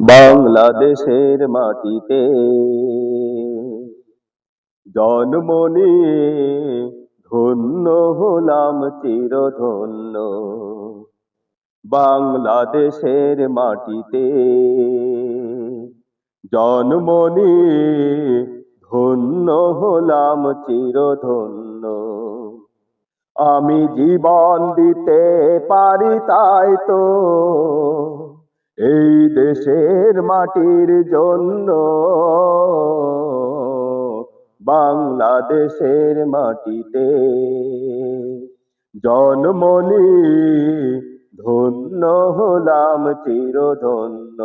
বাংলাদেশের মাটিতে। জন্ম নিয়ে ধন্য হলাম চিরধন্য। বাংলাদেশের মাটিতে। জন্ম নিয়ে ধন্য হলাম চিরধন্য। আমি জীবন দিতে পারি তাই তো। এই দেশের মাটির জন্য বাংলাদেশের মাটিতে জন্মনি ধন্য হলাম চিরধন্য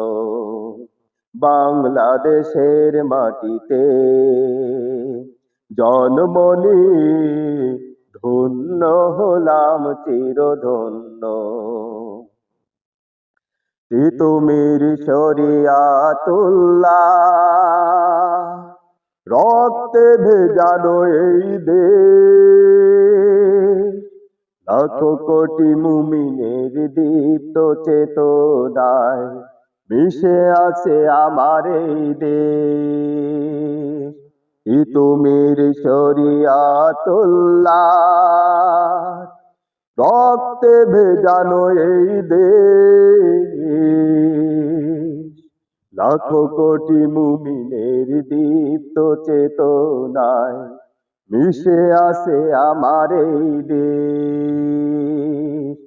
বাংলাদেশের মাটিতে জন্মনি ধন্য হলাম চিরধন্য তিতুমির শরিয়াতুল্লাহ, রক্তে ভেজানো এই দেশ। লাখো কোটি মুমিনের দীপ্ত চেতনায় মিশে আছে আমার এই দে দেশ তিতুমির শরিয়াতুল্লাহ রক্তে ভেজানো এই দেশ। লাখো কোটি মুমিনের দীপ্ত চেতনায় মিশে আসে আমার এই দেশ।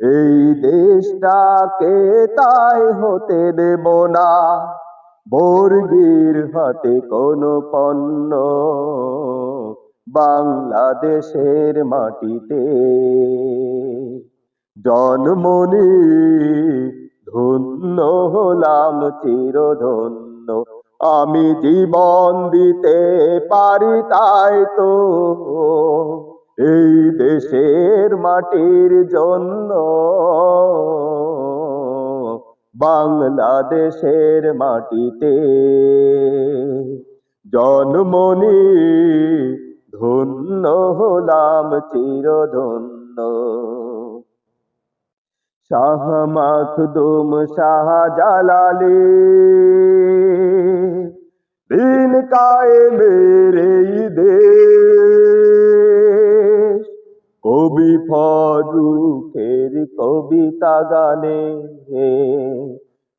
এই দেশটাকে তাই হতে দেব না। বর্গির হাতে কোনো পণ্য বাংলাদেশের মাটিতে। জন্মনি ধন্য হলাম, চিরধন্য। আমি জীবন দিতে পারি তাই তো। এই দেশের মাটির জন্য বাংলাদেশের মাটিতে। জন্মনি হলাম চিরধন্য। শাহ মাখদুম শাহ জালালি। দিন কায়ে মেরে দেশ। কবি ফরুকের কবিতা গানে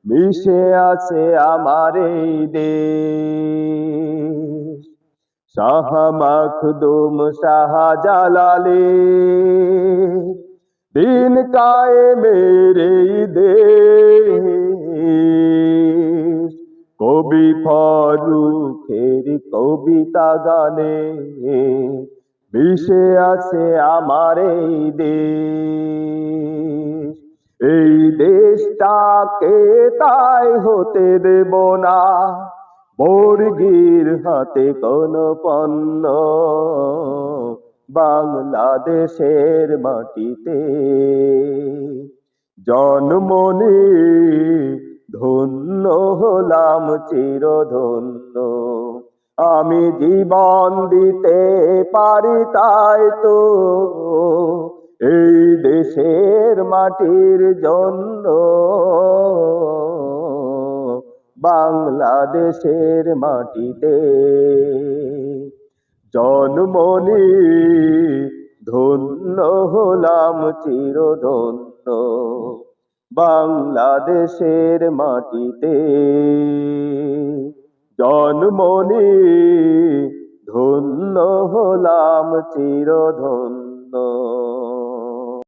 মিশে আছে আমার দেশ। শাহ মাখদুম শাহ জালালি দিন কায়ে মেরে দেশ, কবি ফরুকের কবিতা গানে। মিশে আছে আমার এই দেশ, এই দেশটাকে তাই হতে দেব না। বর্গির হাতে কোন পণ্য? বাংলাদেশের মাটিতে জন্মনি ধন্য হলাম চিরধন্য। আমি জীবন দিতে পারি তাই তো, এই দেশের মাটির জন্য। বাংলাদেশের মাটিতে। জন্মনি ধন্য হলাম চিরধন্য বাংলাদেশের মাটিতে। জন্মনি ধন্য হলাম চিরধন্য